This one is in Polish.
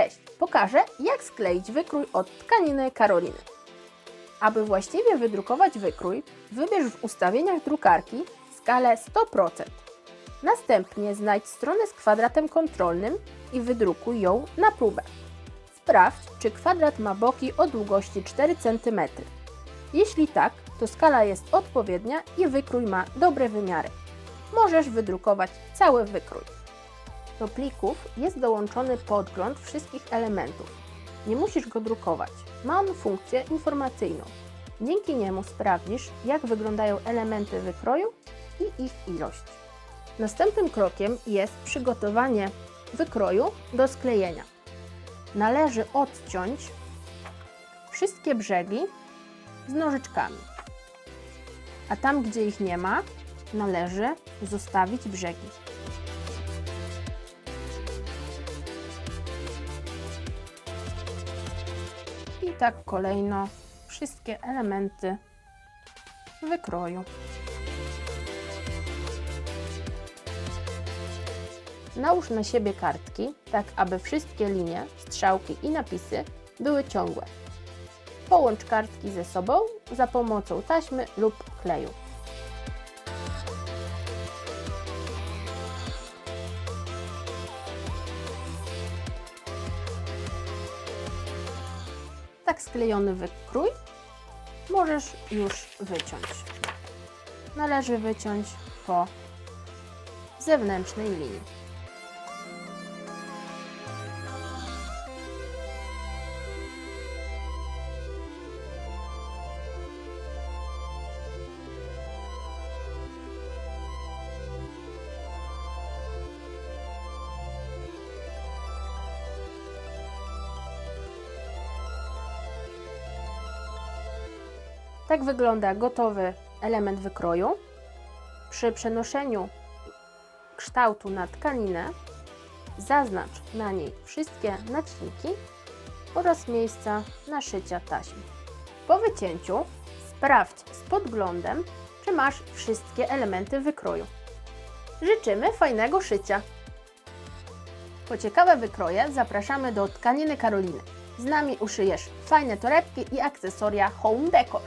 Cześć! Pokażę, jak skleić wykrój od tkaniny Karoliny. Aby właściwie wydrukować wykrój, wybierz w ustawieniach drukarki skalę 100%. Następnie znajdź stronę z kwadratem kontrolnym i wydrukuj ją na próbę. Sprawdź, czy kwadrat ma boki o długości 4 cm. Jeśli tak, to skala jest odpowiednia i wykrój ma dobre wymiary. Możesz wydrukować cały wykrój. Do plików jest dołączony podgląd wszystkich elementów. Nie musisz go drukować. Ma on funkcję informacyjną. Dzięki niemu sprawdzisz, jak wyglądają elementy wykroju i ich ilość. Następnym krokiem jest przygotowanie wykroju do sklejenia. Należy odciąć wszystkie brzegi z nożyczkami. A tam, gdzie ich nie ma, należy zostawić brzegi. Tak kolejno wszystkie elementy wykroju. Nałóż na siebie kartki, tak aby wszystkie linie, strzałki i napisy były ciągłe. Połącz kartki ze sobą za pomocą taśmy lub kleju. Tak sklejony wykrój możesz już wyciąć. Należy wyciąć po zewnętrznej linii. Tak wygląda gotowy element wykroju. Przy przenoszeniu kształtu na tkaninę zaznacz na niej wszystkie nacinki oraz miejsca naszycia taśmy. Po wycięciu sprawdź z podglądem, czy masz wszystkie elementy wykroju. Życzymy fajnego szycia! Po ciekawe wykroje zapraszamy do tkaniny Karoliny. Z nami uszyjesz fajne torebki i akcesoria home decor.